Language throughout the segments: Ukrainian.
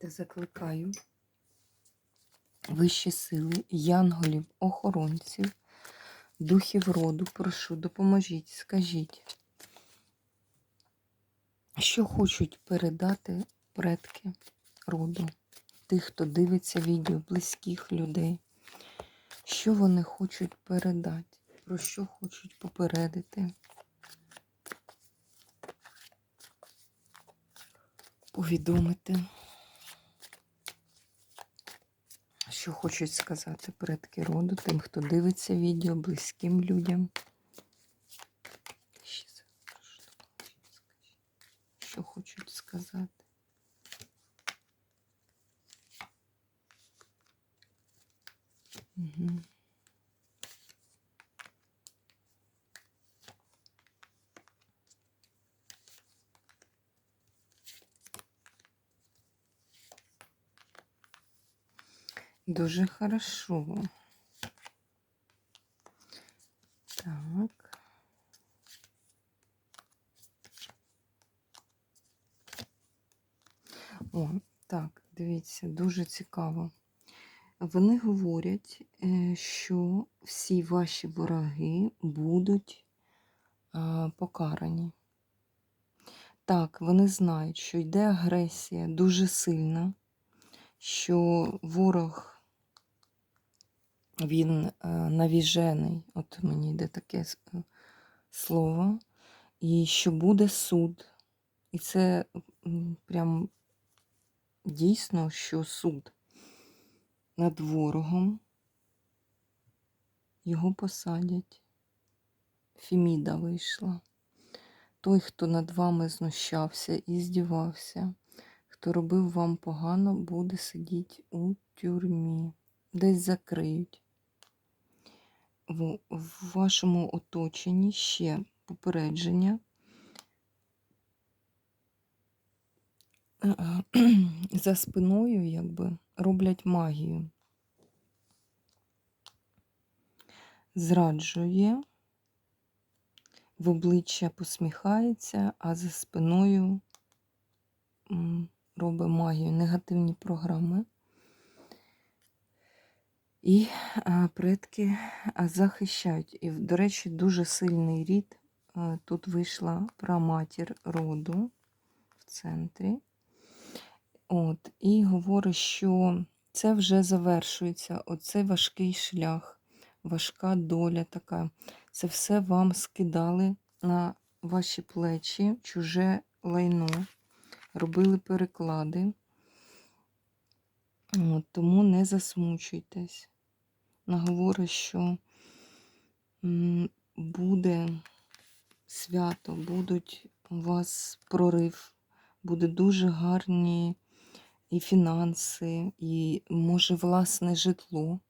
Та закликаю вищі сили, янголів, охоронців, духів роду, прошу, допоможіть, скажіть, що хочуть передати предки роду, тих, хто дивиться відео, близьких людей, що вони хочуть передати, про що хочуть попередити. Повідомити. Що хочуть сказати предки роду, тим, хто дивиться відео, близьким людям. Що хочуть сказати? Дуже хорошо. Так. О, так, дивіться, дуже цікаво. Вони говорять, е, що всі ваші вороги будуть покарані. Так, вони знають, що йде агресія дуже сильна, що ворог він е, навіжений, от мені йде таке е, слово, і що буде суд. І це прям дійсно, що суд над ворогом його посадять. Фіміда вийшла. Той, хто над вами знущався і здівався, хто робив вам погано, буде сидіти у тюрмі, десь закриють в, вашому оточенні ще попередження. За спиною, якби, роблять магію. Зраджує, в обличчя посміхається, а за спиною робить магію, негативні програми. І предки захищають. І, до речі, дуже сильний рід. Тут вийшла праматір роду в центрі. От, І говорить, що це вже завершується. Оцей важкий шлях, важка доля така. Це все вам скидали на ваші плечі, чуже лайно, робили переклади. От, Тому не засмучуйтесь наговорить, що буде свято, будуть у вас прорив, буде дуже гарні і фінанси, і, може, власне житло.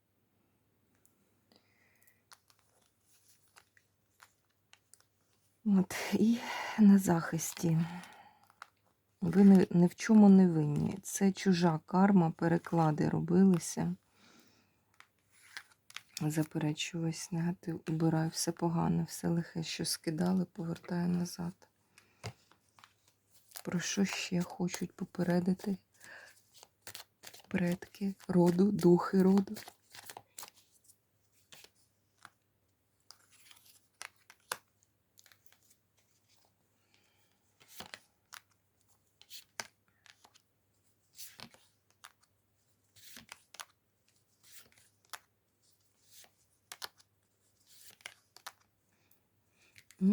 От, І на захисті. Ви ні в чому не винні. Це чужа карма, переклади робилися заперечую весь негатив, убираю все погане, все лихе, що скидали, повертаю назад. Про що ще хочуть попередити предки роду, духи роду?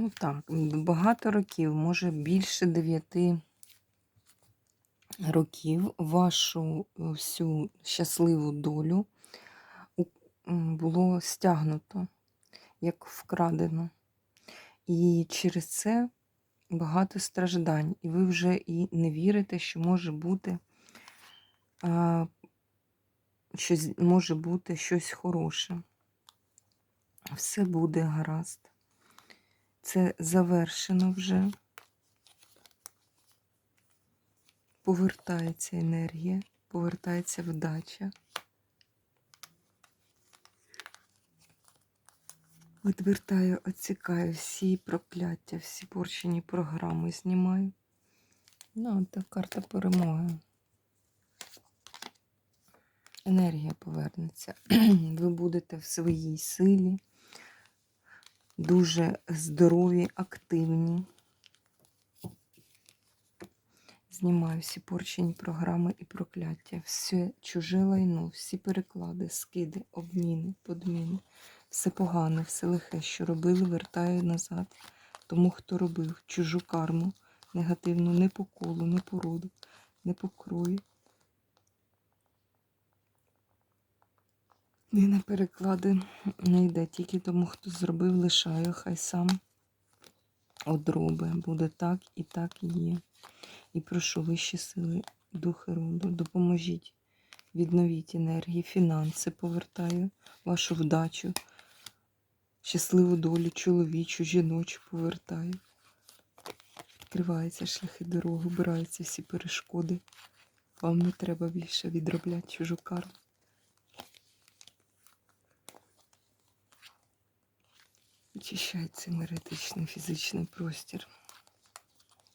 Ну так, багато років, може більше дев'яти років вашу е, всю щасливу долю було стягнуто, як вкрадено. І через це багато страждань. І ви вже і не вірите, що може бути а, щось може бути щось хороше. Все буде гаразд. Це завершено вже. Повертається енергія, повертається вдача. Відвертаю, відсікаю всі прокляття, всі порчені програми знімаю. Ну, це карта перемоги. Енергія повернеться. Ви будете в своїй силі, дуже здорові, активні. Знімаю всі порчені програми і прокляття, все чуже лайно, всі переклади, скиди, обміни, подміни. Все погане, все лихе, що робили, вертаю назад. Тому, хто робив чужу карму, негативну не по колу, не по роду, не по крою. Не на переклади не йде, тільки тому, хто зробив, лишаю, хай сам одроби. Буде так і так і є. І прошу вищі сили, духи роду, допоможіть, відновіть енергії, фінанси повертаю, вашу вдачу, щасливу долю, чоловічу, жіночу повертаю. Відкриваються шляхи дороги, убираються всі перешкоди. Вам не треба більше відробляти чужу карму. Очищається енергетичний фізичний простір.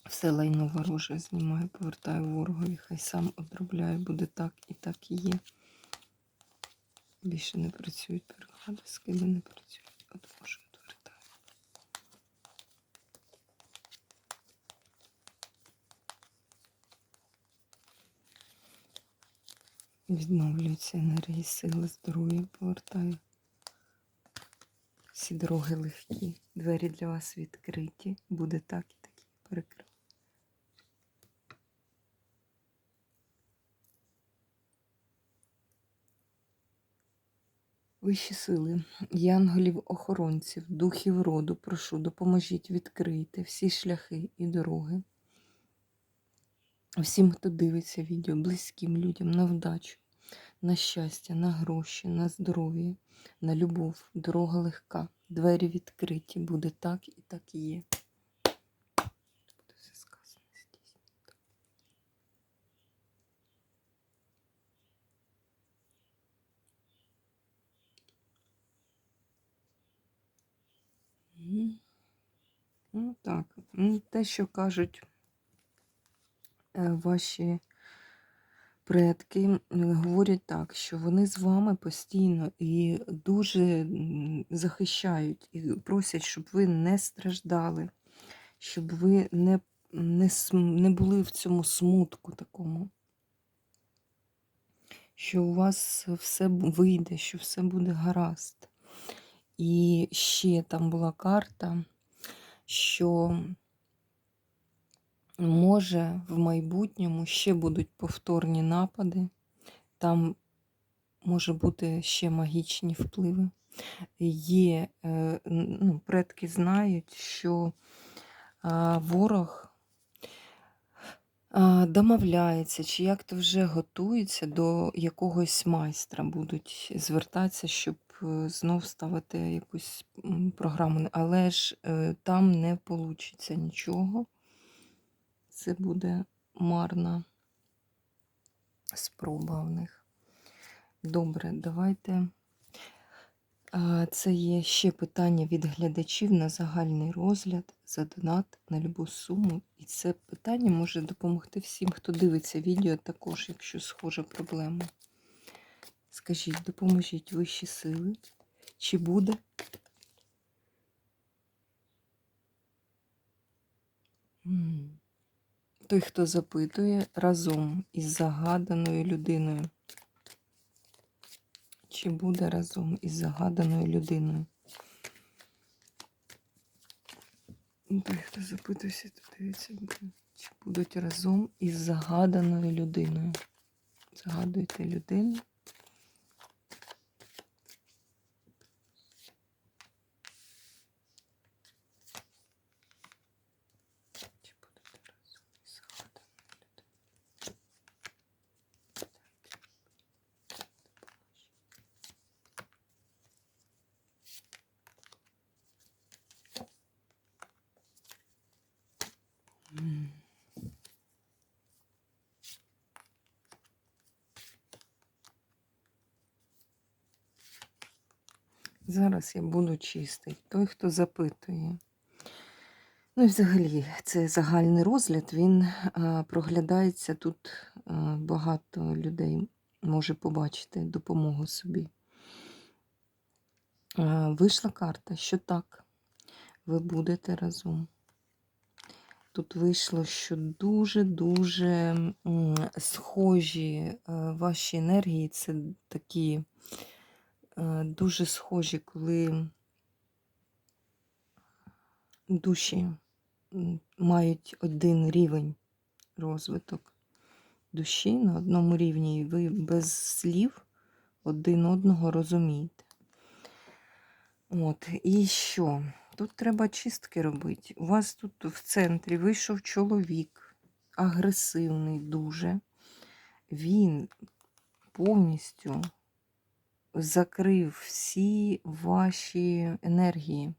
Все лайно вороже знімаю, повертаю ворогові, хай сам одробляє, буде так і так і є. Більше не працюють переклади, скиди не працюють. Одвожу, відвертаю. Відновлюється енергії, сили, здоров'я повертаю. Всі дороги легкі, двері для вас відкриті. Буде так і такі перекрив. Вищі сили, янголів-охоронців, духів роду, прошу, допоможіть відкрити всі шляхи і дороги. Всім, хто дивиться відео, близьким людям на вдачу, на щастя, на гроші, на здоров'я, на любов, дорога легка, двері відкриті, буде так і так є. Буде все сказано. Здійснено. Ну так, те, що кажуть е, ваші предки, говорять так, що вони з вами постійно і дуже захищають і просять, щоб ви не страждали, щоб ви не, не, не були в цьому смутку такому. Що у вас все вийде, що все буде гаразд. І ще там була карта, що може в майбутньому ще будуть повторні напади, там може бути ще магічні впливи. Є, е, ну, предки знають, що ворог домовляється, чи як то вже готується до якогось майстра, будуть звертатися, щоб знов ставити якусь програму. Але ж там не вийде нічого. Це буде марна спроба в них. Добре, давайте. Це є ще питання від глядачів на загальний розгляд за донат на любу суму. І це питання може допомогти всім, хто дивиться відео, також, якщо схожа проблема. Скажіть, допоможіть вищі сили. Чи буде? М. Той, хто запитує разом із загаданою людиною. Чи буде разом із загаданою людиною? Ну, Той, хто запитується, то дивиться, чи будуть разом із загаданою людиною. Загадуйте людину. Зараз я буду чистий. Той, хто запитує. Ну і взагалі, це загальний розгляд, він а, проглядається тут а, багато людей може побачити допомогу собі. А, вийшла карта, що так, ви будете разом. Тут вийшло, що дуже-дуже схожі е, ваші енергії, це такі е, дуже схожі, коли душі мають один рівень розвиток душі на одному рівні, і ви без слів один одного розумієте. От, і що? Тут треба чистки робити. У вас тут в центрі вийшов чоловік, агресивний дуже. Він повністю закрив всі ваші енергії.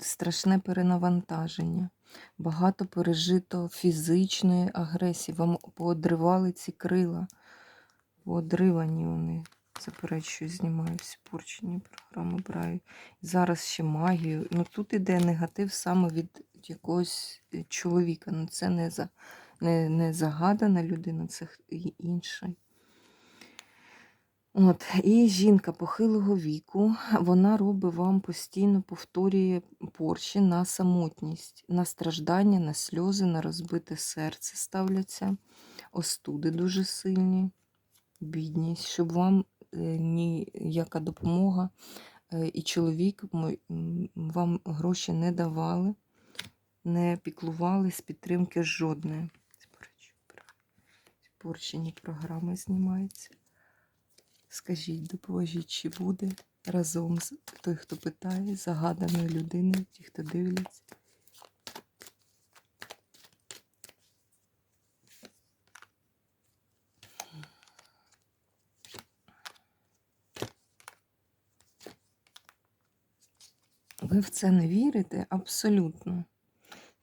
Страшне перенавантаження, багато пережито фізичної агресії. Вам поодривали ці крила, поодривані вони. Заперечую, знімаю всі порчені програми, браю. Зараз ще магію. Ну тут іде негатив саме від якогось е, чоловіка. Ну це не, за, не, не загадана людина, це інший. От, і жінка похилого віку, вона робить вам постійно повторює порчі на самотність, на страждання, на сльози, на розбите серце ставляться, остуди дуже сильні, бідність, щоб вам е, ніяка допомога е, і чоловік вам гроші не давали, не піклували з підтримки жодної. Порчені програми знімаються. Скажіть, допоможіть, чи буде разом з той, хто питає, загаданою людиною, ті, хто дивляться. Ви в це не вірите абсолютно.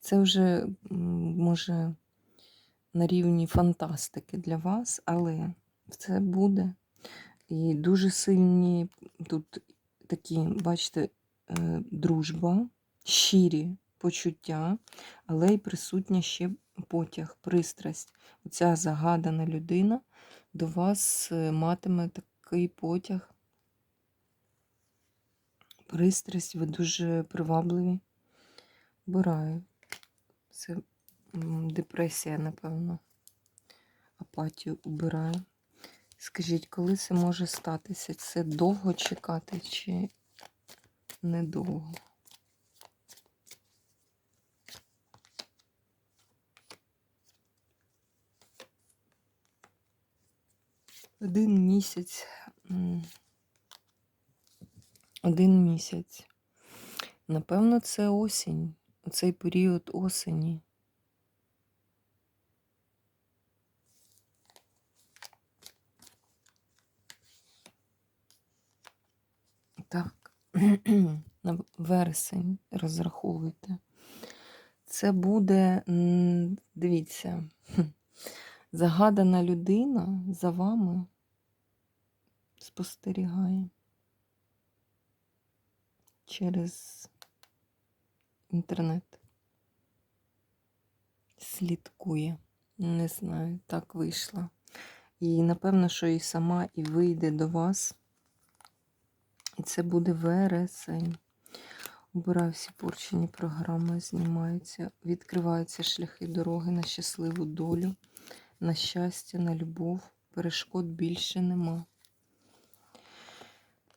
Це вже може на рівні фантастики для вас, але це буде. І дуже сильні тут такі, бачите, е, дружба, щирі почуття, але й присутня ще потяг, пристрасть. Оця загадана людина до вас е, матиме такий потяг, пристрасть, ви дуже привабливі. Обираю. Це депресія, напевно. Апатію убираю. Скажіть, коли це може статися? Це довго чекати чи недовго? Один місяць. Один місяць. Напевно, це осінь. Оцей період осені. Так, на вересень розраховуйте. Це буде, дивіться, загадана людина за вами спостерігає через інтернет. Слідкує. Не знаю, так вийшло. І напевно, що і сама і вийде до вас. І це буде вересень. Обираю всі порчені програми, знімаються, відкриваються шляхи дороги на щасливу долю, на щастя, на любов. Перешкод більше нема.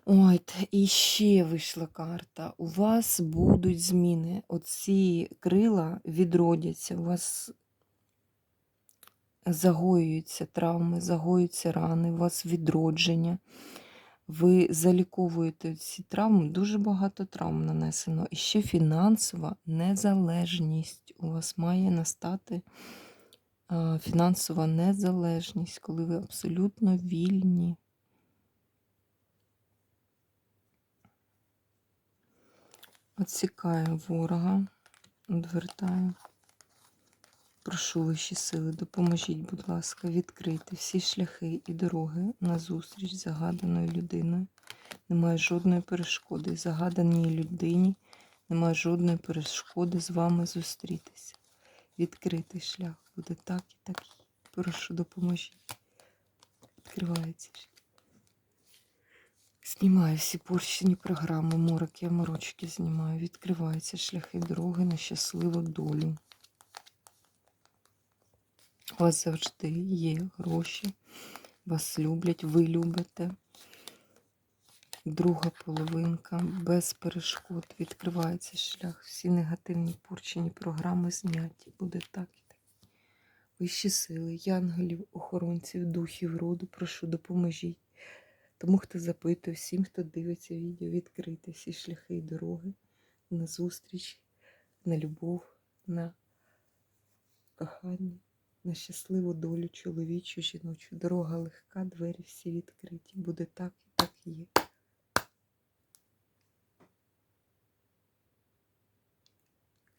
Ой, і ще вийшла карта. У вас будуть зміни. Оці крила відродяться. У вас загоюються травми, загоюються рани, у вас відродження. Ви заліковуєте ці травми, дуже багато травм нанесено. І ще фінансова незалежність. У вас має настати фінансова незалежність, коли ви абсолютно вільні. Отсікаю ворога, відвертаю. Прошу вищі сили, допоможіть, будь ласка, відкрити всі шляхи і дороги на зустріч загаданою людиною. Немає жодної перешкоди. Загаданій людині немає жодної перешкоди з вами зустрітися. Відкритий шлях буде так і так. Прошу, допоможіть. Відкривається. Знімаю всі порчені програми, мороки, морочки знімаю. Відкриваються шляхи дороги на щасливу долю. У вас завжди є гроші, вас люблять, ви любите. Друга половинка без перешкод відкривається шлях. Всі негативні порчені програми зняті. Буде так і так. Вищі сили, янголів, охоронців, духів роду, прошу, допоможіть. Тому, хто запитує, всім, хто дивиться відео, відкрити всі шляхи і дороги на зустріч, на любов, на кохання, на щасливу долю чоловічу, жіночу. Дорога легка, двері всі відкриті. Буде так і так є.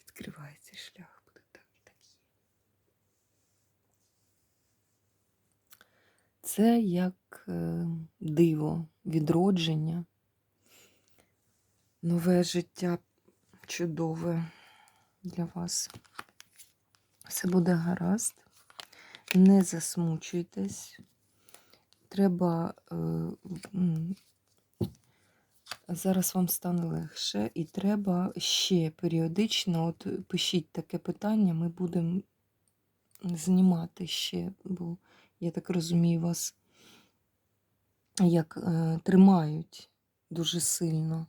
Відкривається шлях, буде так і так є. Це як е, диво, відродження, нове життя чудове для вас. Все буде гаразд. Не засмучуйтесь. Треба е, зараз вам стане легше, і треба ще періодично, от пишіть таке питання, ми будемо знімати ще, бо я так розумію, вас як е, тримають дуже сильно,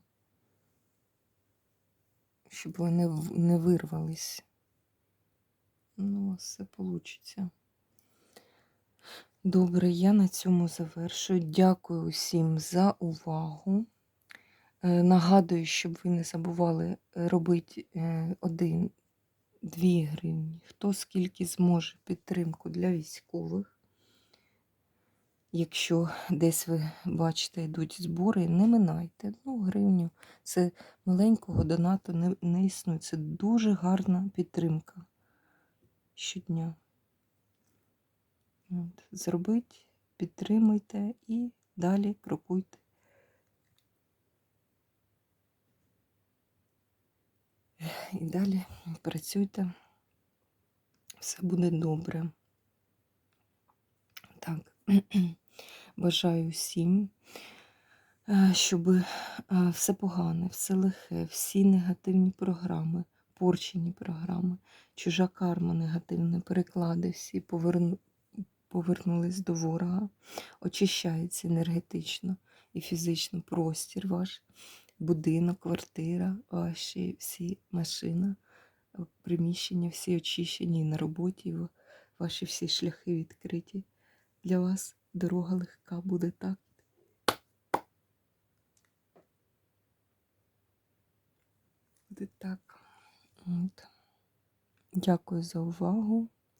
щоб ви не, не вирвались. Ну, все вийде. Добре, я на цьому завершую. Дякую усім за увагу. Е, Нагадую, щоб ви не забували е, робити е, один, дві гривні. Хто скільки зможе підтримку для військових. Якщо десь ви бачите, йдуть збори, не минайте. Ну, гривню. Це маленького донату не, не існує. Це дуже гарна підтримка щодня. От. Зробіть, підтримуйте і далі крокуйте. І далі працюйте. Все буде добре. Так, бажаю всім, е, щоб е, все погане, все лихе, всі негативні програми, порчені програми, чужа карма негативна, переклади всі поверну, повернулись до ворога, очищається енергетично і фізично простір ваш, будинок, квартира, ваші всі машина, приміщення, всі очищені і на роботі, і ваші всі шляхи відкриті. Для вас дорога легка буде так. Буде так. От. Дякую за увагу.